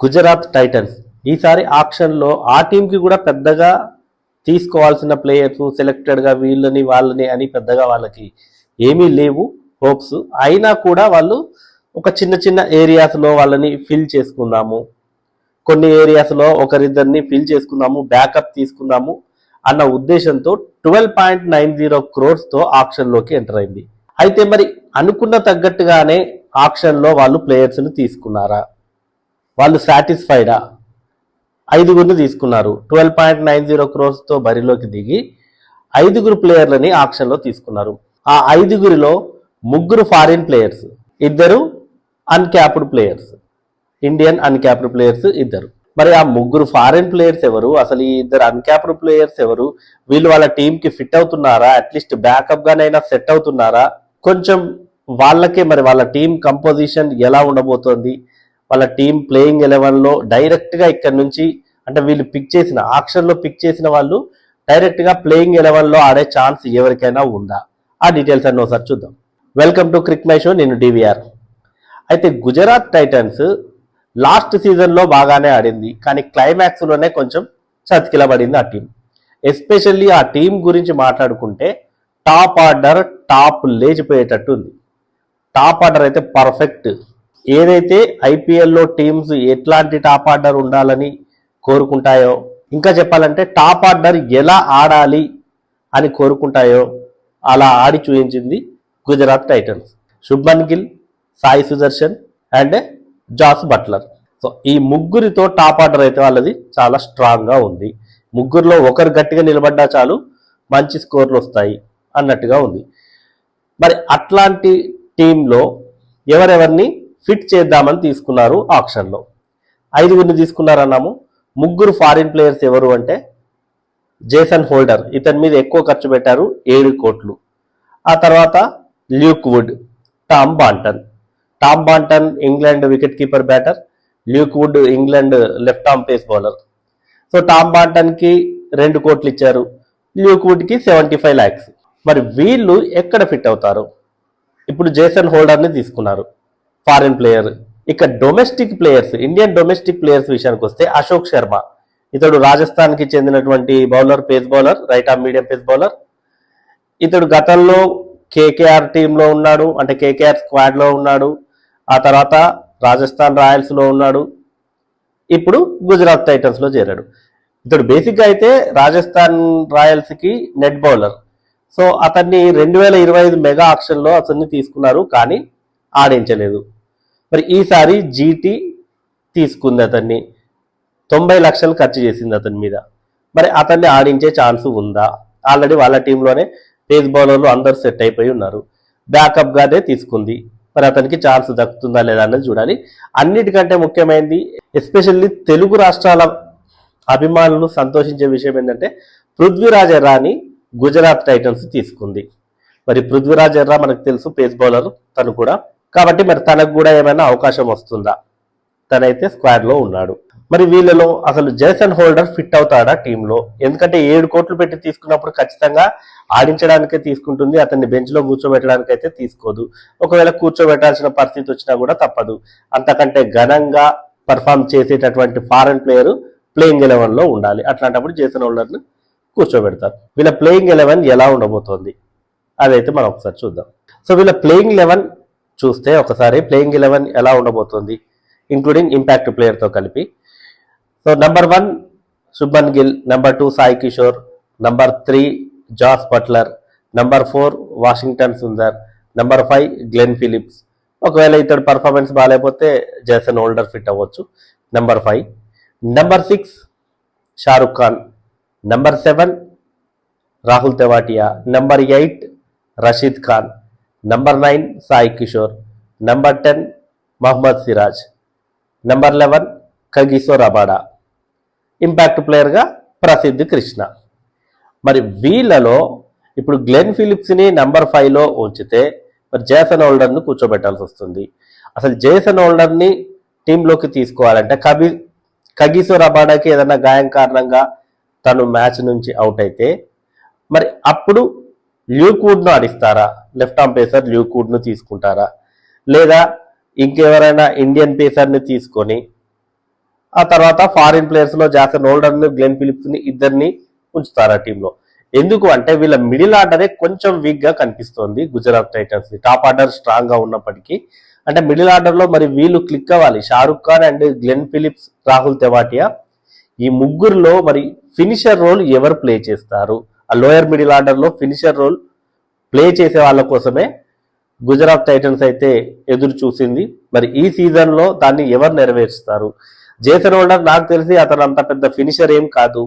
Gujarat Titans. ఈసారి ఆక్షన్లో ఆ టీంకి కూడా పెద్దగా తీసుకోవాల్సిన ప్లేయర్స్ సెలెక్టెడ్గా వీళ్ళని వాళ్ళని అని పెద్దగా వాళ్ళకి ఏమీ లేవు హోప్స్. అయినా కూడా వాళ్ళు ఒక చిన్న చిన్న ఏరియాస్లో వాళ్ళని ఫిల్ చేసుకుందాము. కొన్ని ఏరియాస్లో ఒకరిద్దరిని ఫిల్ చేసుకుందాము బ్యాకప్ తీసుకుందాము అన్న ఉద్దేశంతో ట్వెల్వ్ పాయింట్ నైన్ జీరో క్రోర్స్తో ఆక్షన్లోకి ఎంటర్ అయింది. అయితే మరి అనుకున్న తగ్గట్టుగానే ఆక్షన్లో వాళ్ళు ప్లేయర్స్ని తీసుకున్నారా? వాళ్ళు సాటిస్ఫైడా ఐదుగురిని తీసుకున్నారు. ట్వెల్వ్ పాయింట్ నైన్ జీరో క్రోర్స్తో బరిలోకి దిగి ఐదుగురు ప్లేయర్లని ఆక్షన్లో తీసుకున్నారు. ఆ ఐదుగురిలో ముగ్గురు ఫారిన్ ప్లేయర్స్ ఇద్దరు uncapped players Indian uncapped players ఇద్దరు. మరి ఆ ముగ్గురు ఫారిన్ ప్లేయర్స్ ఎవరు? అసలు ఈ ఇద్దరు అన్క్యాప్డ్ ప్లేయర్స్ ఎవరు? వీళ్ళు వాళ్ళ టీంకి ఫిట్ అవుతున్నారా? అట్లీస్ట్ బ్యాకప్ గానైనా సెట్ అవుతున్నారా? కొంచెం వాళ్ళకే మరి వాళ్ళ టీం కంపోజిషన్ ఎలా ఉండబోతోంది? వాళ్ళ టీం ప్లేయింగ్ ఎలెవెన్లో డైరెక్ట్గా ఇక్కడ నుంచి అంటే వీళ్ళు పిక్ చేసిన ఆక్షన్లో పిక్ చేసిన వాళ్ళు డైరెక్ట్గా ప్లేయింగ్ ఎలెవెన్లో ఆడే ఛాన్స్ ఎవరికైనా ఉందా? ఆ డీటెయిల్స్ అన్ని ఒకసారి చూద్దాం. Welcome to Cric My Show నేను డివిఆర్. అయితే గుజరాత్ టైటన్స్ లాస్ట్ సీజన్లో బాగానే ఆడింది కానీ క్లైమాక్స్లోనే కొంచెం చతికిలబడింది ఆ టీం. ఎస్పెషల్లీ ఆ టీం గురించి మాట్లాడుకుంటే టాప్ ఆర్డర్ టాప్ లేచిపోయేటట్టు ఉంది టాప్ ఆర్డర్ అయితే పర్ఫెక్ట్ ఏదైతే ఐపీఎల్లో టీమ్స్ ఎట్లాంటి టాప్ ఆర్డర్ ఉండాలని కోరుకుంటాయో ఇంకా చెప్పాలంటే టాప్ ఆర్డర్ ఎలా ఆడాలి అని కోరుకుంటాయో అలా ఆడి చూపించింది Gujarat Titans. Shubman Gill Sai Sudharsan and Jos Buttler. So ఈ ముగ్గురితో టాప్ ఆర్డర్ అయితే వాళ్ళది చాలా స్ట్రాంగ్గా ఉంది. ముగ్గురులో ఒకరు గట్టిగా నిలబడ్డా చాలు మంచి స్కోర్లు వస్తాయి అన్నట్టుగా ఉంది. మరి అట్లాంటి టీంలో ఎవరెవరిని ఫిట్ చేద్దామని తీసుకున్నారు ఆప్షన్లో. ఐదుగురిని తీసుకున్నారన్నాము. ముగ్గురు ఫారిన్ ప్లేయర్స్ ఎవరు అంటే జేసన్ హోల్డర్. ఇతని మీద ఎక్కువ ఖర్చు పెట్టారు ఏడు కోట్లు. ఆ తర్వాత Luke Wood Tom Banton. Tom Banton England wicket keeper batter. Luke Wood England left arm pace bowler. So Tom బాంటన్కి రెండు కోట్లు ఇచ్చారు. ల్యూక్ వుడ్కి సెవెంటీ ఫైవ్ ల్యాక్స్ మరి వీళ్ళు ఎక్కడ ఫిట్ అవుతారు? ఇప్పుడు జేసన్ హోల్డర్ని తీసుకున్నారు. Foreign player. ఇక domestic players Indian domestic players విషయానికి వస్తే అశోక్ శర్మ. ఇతడు రాజస్థాన్కి చెందినటువంటి bowler pace bowler right off medium pace bowler. ఇతడు గతంలో కేకేఆర్ టీంలో ఉన్నాడు అంటే కేకేఆర్ స్క్వాడ్లో ఉన్నాడు. ఆ తర్వాత రాజస్థాన్ రాయల్స్లో ఉన్నాడు. ఇప్పుడు గుజరాత్ టైటన్స్లో చేరాడు. ఇతడు బేసిక్గా అయితే రాజస్థాన్ రాయల్స్కి నెట్ బౌలర్. సో అతన్ని రెండు వేల ఇరవై ఐదు మెగా ఆక్షన్లో అతన్ని తీసుకున్నారు కానీ ఆడించలేదు. మరి ఈసారి జీటీ తీసుకుంది అతన్ని. తొంభై లక్షలు ఖర్చు చేసింది అతని మీద. మరి అతన్ని ఆడించే ఛాన్స్ ఉందా? ఆల్రెడీ వాళ్ళ టీంలోనే పేస్ బౌలర్లు అందరు సెట్ అయిపోయి ఉన్నారు. బ్యాకప్గానే తీసుకుంది. మరి అతనికి ఛాన్స్ దక్కుతుందా లేదా అన్నది చూడాలి. అన్నిటికంటే ముఖ్యమైనది ఎస్పెషల్లీ తెలుగు రాష్ట్రాల అభిమానులు సంతోషించే విషయం ఏంటంటే పృథ్వీరాజ్ ఎర్రాని గుజరాత్ టైటన్స్ తీసుకుంది. మరి పృథ్వీరాజ్ ఎర్రా మనకు తెలుసు పేస్ బౌలర్ తను కూడా. కాబట్టి మరి తనకు కూడా ఏమైనా అవకాశం వస్తుందా? తనైతే స్క్వాడ్లో ఉన్నాడు. మరి వీళ్ళలో అసలు జేసన్ హోల్డర్ ఫిట్ అవుతాడా టీంలో? ఎందుకంటే ఏడు కోట్లు పెట్టి తీసుకున్నప్పుడు ఖచ్చితంగా ఆడించడానికే తీసుకుంటుంది అతన్ని బెంచ్లో కూర్చోబెట్టడానికి అయితే తీసుకోదు. ఒకవేళ కూర్చోబెట్టాల్సిన పరిస్థితి వచ్చినా కూడా తప్పదు. అంతకంటే ఘనంగా పర్ఫామ్ చేసేటటువంటి ఫారెన్ ప్లేయర్ ప్లేయింగ్ ఎలెవెన్లో ఉండాలి. అట్లాంటప్పుడు జేసన్ హోల్డర్ని కూర్చోబెడతారు. వీళ్ళ ప్లేయింగ్ ఎలెవెన్ ఎలా ఉండబోతోంది? అదైతే మనం ఒకసారి చూద్దాం. సో వీళ్ళ ప్లేయింగ్ లెవెన్ చూస్తే ఒకసారి ప్లేయింగ్ ఎలెవెన్ ఎలా ఉండబోతుంది ఇంక్లూడింగ్ ఇంపాక్ట్ ప్లేయర్తో కలిపి. So number one Shubman Gill number two Sai Kishore number three Jos Buttler number four Washington Sundar number five Glenn Phillips ఒకవేళ ఇతడు పర్ఫార్మెన్స్ బాగాలేకపోతే జేసన్ హోల్డర్ ఫిట్ అవ్వచ్చు. Number five number six Shahrukh Khan number seven Rahul Tewatia number eight Rashid Khan number nine Sai Kishore number ten Mohammed Siraj number eleven Kagiso Rabada impact ప్లేయర్గా ప్రసిద్ధి కృష్ణ. మరి వీళ్ళలో ఇప్పుడు Glenn ఫిలిప్స్ని number ఫైవ్లో ఉంచితే మరి Jason హోల్డర్ను కూర్చోబెట్టాల్సి వస్తుంది. అసలు జేసన్ హోల్డర్ని టీంలోకి తీసుకోవాలంటే కబీ కగిసో రబాడాకి ఏదైనా గాయం కారణంగా తను మ్యాచ్ నుంచి అవుట్ అయితే మరి అప్పుడు ల్యూక్వుడ్ను ఆడిస్తారా? లెఫ్ట్ ఆర్మ్ పేసర్ ల్యూకూడ్ను తీసుకుంటారా? లేదా ఇంకెవరైనా ఇండియన్ పేసర్ని తీసుకొని ఆ తర్వాత ఫారిన్ ప్లేయర్స్లో జాసన్ హోల్డర్ గ్లెన్ ఫిలిప్స్ని ఇద్దరిని ఉంచుతారా టీంలో? ఎందుకు అంటే వీళ్ళ మిడిల్ ఆర్డరే కొంచెం వీక్గా కనిపిస్తోంది గుజరాత్ టైటన్స్ టాప్ ఆర్డర్ స్ట్రాంగ్గా ఉన్నప్పటికీ అంటే మిడిల్ ఆర్డర్లో మరి వీళ్ళు క్లిక్ అవ్వాలి. Shahrukh Khan and Glenn Phillips Rahul Tewatia ఈ ముగ్గురులో మరి ఫినిషర్ రోల్ ఎవరు ప్లే చేస్తారు? ఆ లోయర్ మిడిల్ ఆర్డర్లో ఫినిషర్ రోల్ ప్లే చేసే వాళ్ళ కోసమే గుజరాత్ టైటన్స్ అయితే ఎదురు చూసింది. మరి ఈ సీజన్లో దాన్ని ఎవరు నెరవేరుస్తారు? జేసన్ హోల్డర్ నాకు తెలిసి అతను అంత పెద్ద ఫినిషర్ ఏం కాదు.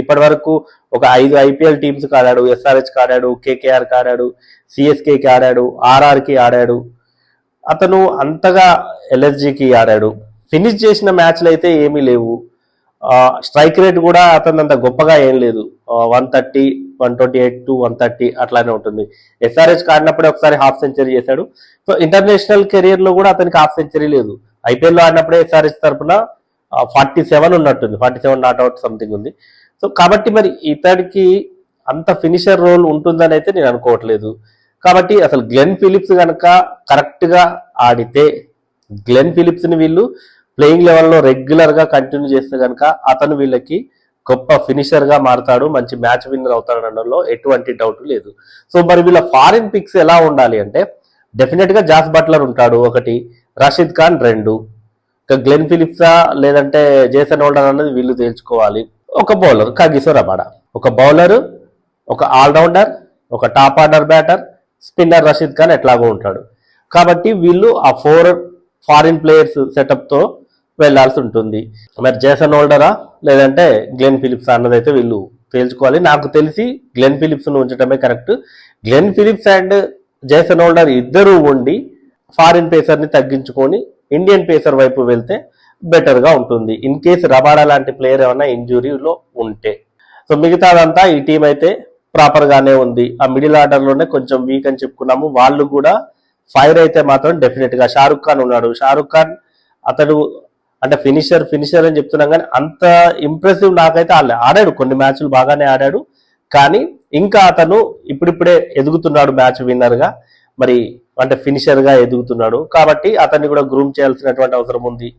ఇప్పటి వరకు ఒక ఐదు ఐపీఎల్ టీమ్స్ ఆడాడు ఎస్ఆర్హెచ్ ఆడాడు కేకేఆర్ ఆడాడు సిఎస్కేకి ఆడాడు ఆర్ఆర్కి ఆడాడు. అతను అంతగా ఎల్ఎస్జికి ఆడాడు. ఫినిష్ చేసిన మ్యాచ్లు అయితే ఏమీ లేవు. స్ట్రైక్ రేట్ కూడా అతను అంత గొప్పగా ఏం లేదు. One thirty one twenty eight to one thirty అట్లానే ఉంటుంది ఎస్ఆర్హెచ్ ఆడినప్పుడే ఒకసారి హాఫ్ సెంచరీ చేశాడు. సో ఇంటర్నేషనల్ కెరియర్లో కూడా అతనికి హాఫ్ సెంచరీ లేదు. ఐపీఎల్లో ఆడినప్పుడే ఎస్ఆర్హెచ్ తరఫున ఫార్టీ సెవెన్ ఉన్నట్టుంది. Forty seven not out something ఉంది. సో కాబట్టి మరి ఇతడికి అంత ఫినిషర్ రోల్ ఉంటుందని అయితే నేను అనుకోవట్లేదు. కాబట్టి అసలు గ్లెన్ ఫిలిప్స్ కనుక కరెక్ట్గా ఆడితే గ్లెన్ ఫిలిప్స్ని వీళ్ళు ప్లేయింగ్ లెవెల్లో రెగ్యులర్గా కంటిన్యూ చేస్తే కనుక అతను వీళ్ళకి గొప్ప ఫినిషర్గా మారతాడు మంచి మ్యాచ్ విన్నర్ అవుతాడు అనడంలో ఎటువంటి డౌట్ లేదు. సో మరి వీళ్ళ ఫారిన్ పిక్స్ ఎలా ఉండాలి అంటే డెఫినెట్గా జాస్ బట్లర్ ఉంటాడు ఒకటి రషీద్ ఖాన్ రెండు. ఇంకా గ్లెన్ ఫిలిప్సా లేదంటే జేసన్ హోల్డర్ అనేది వీళ్ళు తేల్చుకోవాలి. ఒక బౌలర్ కాగిసో రబాడా. ఒక బౌలర్ ఒక ఆల్రౌండర్ ఒక top order batter spinner Rashid Khan ఎట్లాగో ఉంటాడు. కాబట్టి వీళ్ళు ఆ ఫోర్ ఫారిన్ ప్లేయర్స్ సెటప్తో వెళ్ళాల్సి ఉంటుంది మరి జేసన్ ఓల్డరా లేదంటే గ్లెన్ ఫిలిప్స్ అన్నదైతే వీళ్ళు తేల్చుకోవాలి. నాకు తెలిసి Glenn Phillips ఉంచడమే correct. Glenn Phillips and Jason Holder ఇద్దరూ ఉండి ఫారిన్ పేసర్ని తగ్గించుకొని ఇండియన్ పేసర్ వైపు వెళ్తే బెటర్గా ఉంటుంది. ఇన్ కేసు రబాడా లాంటి ప్లేయర్ ఏమైనా ఇంజురీలో ఉంటే. సో మిగతాదంతా ఈ టీం అయితే ప్రాపర్గానే ఉంది. ఆ మిడిల్ ఆర్డర్లోనే కొంచెం వీక్ అని చెప్పుకున్నాము. వాళ్ళు కూడా ఫైర్ అయితే మాత్రం డెఫినెట్గా షారుఖ్ ఖాన్ ఉన్నాడు. షారుఖ్ ఖాన్ అతడు అంటే ఫినిషర్ ఫినిషర్ అని చెప్తున్నాం కానీ అంత ఇంప్రెసివ్ నాకైతే ఆడలే- ఆడాడు కొన్ని మ్యాచ్లు బాగానే ఆడాడు. కానీ ఇంకా అతను ఇప్పుడిప్పుడే ఎదుగుతున్నాడు మ్యాచ్ విన్నర్గా మరి అంటే ఫినిషర్గా ఎదుగుతున్నాడు. కాబట్టి అతన్ని కూడా గ్రూమ్ చేయాల్సినటువంటి అవసరం ఉంది.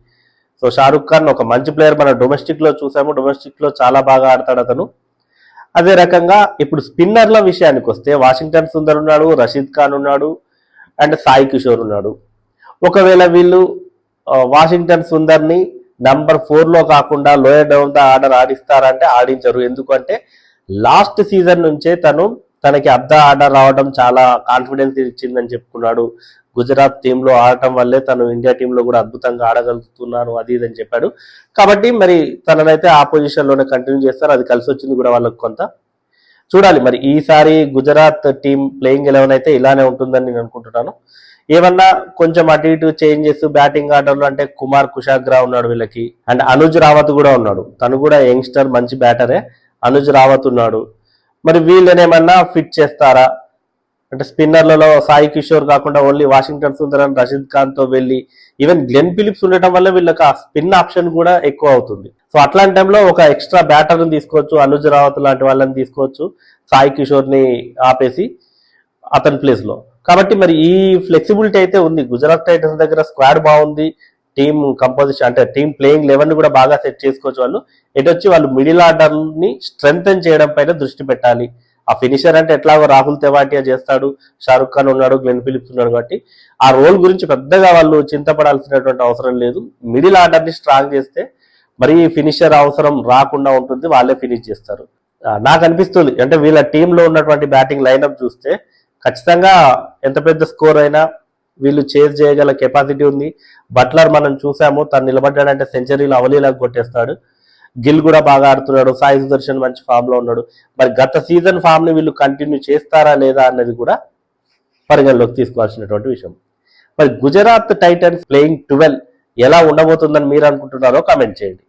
సో షారుఖ్ ఖాన్ ఒక మంచి ప్లేయర్ మన డొమెస్టిక్లో చూసాము. డొమెస్టిక్లో చాలా బాగా ఆడతాడు అతను. అదే రకంగా ఇప్పుడు స్పిన్నర్ల విషయానికి వస్తే వాషింగ్టన్ సుందర్ ఉన్నాడు రషీద్ ఖాన్ ఉన్నాడు అండ్ సాయి కిషోర్ ఉన్నాడు. ఒకవేళ వీళ్ళు వాషింగ్టన్ సుందర్ని నంబర్ ఫోర్లో కాకుండా లోయర్ డౌన్ ద ఆర్డర్ ఆడిస్తారంటే ఆడించరు. ఎందుకంటే లాస్ట్ సీజన్ నుంచే తను తనకి అర్ధ ఆర్డర్ రావడం చాలా కాన్ఫిడెన్స్ ఇచ్చిందని చెప్పుకున్నాడు. గుజరాత్ టీమ్లో ఆడటం వల్లే తను ఇండియా టీమ్లో కూడా అద్భుతంగా ఆడగలుగుతున్నాను అది ఇది అని చెప్పాడు. కాబట్టి మరి తననైతే ఆ పొజిషన్లోనే కంటిన్యూ చేస్తారు. అది కలిసి వచ్చింది కూడా వాళ్ళకి కొంత. చూడాలి మరి ఈసారి గుజరాత్ టీం ప్లేయింగ్ ఎలెవెన్ అయితే ఇలానే ఉంటుందని నేను అనుకుంటున్నాను. ఏమన్నా కొంచెం అటు ఇటు చేంజెస్ బ్యాటింగ్ ఆర్డర్లు అంటే కుమార్ కుషాగ్రా ఉన్నాడు వీళ్ళకి. అండ్ అనుజ్ రావత్ కూడా ఉన్నాడు. తను కూడా యంగ్స్టర్ మంచి బ్యాటరే. అనుజ్ రావత్ ఉన్నాడు. మరి వీళ్ళని ఏమన్నా ఫిట్ చేస్తారా? అంటే స్పిన్నర్లలో సాయి కిషోర్ కాకుండా only Washington Sundar and Rashid ఖాన్తో వెళ్ళి ఈవెన్ గ్లెన్ ఫిలిప్స్ ఉండటం వల్ల వీళ్ళకి ఆ స్పిన్ ఆప్షన్ కూడా ఎక్కువ అవుతుంది. సో అట్లాంటి టైంలో ఒక ఎక్స్ట్రా బ్యాటర్ని తీసుకోవచ్చు అనుజ్ రావత్ లాంటి వాళ్ళని తీసుకోవచ్చు సాయి కిషోర్ని ఆపేసి అతని ప్లేస్లో కాబట్టి మరి ఈ ఫ్లెక్సిబిలిటీ అయితే ఉంది. గుజరాత్ టైటన్స్ దగ్గర స్క్వాడ్ బాగుంది. టీమ్ కంపోజిషన్ అంటే టీమ్ ప్లేయింగ్ లెవెన్ కూడా బాగా సెట్ చేసుకోవచ్చు వాళ్ళు. ఎటు వచ్చి వాళ్ళు మిడిల్ ఆర్డర్ని స్ట్రెంగ్తన్ చేయడం పైన దృష్టి పెట్టాలి. ఆ ఫినిషర్ అంటే ఎట్లాగో రాహుల్ తెవాటియా చేస్తాడు. షారుఖ్ ఖాన్ ఉన్నాడు గ్లెన్ ఫిలిప్స్ ఉన్నాడు కాబట్టి. ఆ రోల్ గురించి పెద్దగా వాళ్ళు చింతపడాల్సినటువంటి అవసరం లేదు. మిడిల్ ఆర్డర్ని స్ట్రాంగ్ చేస్తే మరి ఫినిషర్ అవసరం రాకుండా ఉంటుంది. వాళ్ళే ఫినిష్ చేస్తారు. నాకు అనిపిస్తుంది. అంటే వీళ్ళ టీంలో ఉన్నటువంటి బ్యాటింగ్ లైనప్ చూస్తే ఖచ్చితంగా ఎంత పెద్ద స్కోర్ అయినా వీళ్ళు చేజ్ చేయగల కెపాసిటీ ఉంది. బట్లర్ మనం చూసాము తను నిలబడ్డాడంటే సెంచరీలు అవలీలాగా కొట్టేస్తాడు. గిల్ కూడా బాగా ఆడుతున్నాడు సాయి సుదర్శన్ మంచి ఫామ్లో ఉన్నాడు. మరి గత సీజన్ ఫామ్ని వీళ్ళు కంటిన్యూ చేస్తారా లేదా అన్నది కూడా పరిగణలోకి తీసుకోవాల్సినటువంటి విషయం. మరి గుజరాత్ టైటన్స్ ప్లేయింగ్ ట్వెల్వ్ ఎలా ఉండబోతుందని మీరు అనుకుంటున్నారో కామెంట్ చేయండి.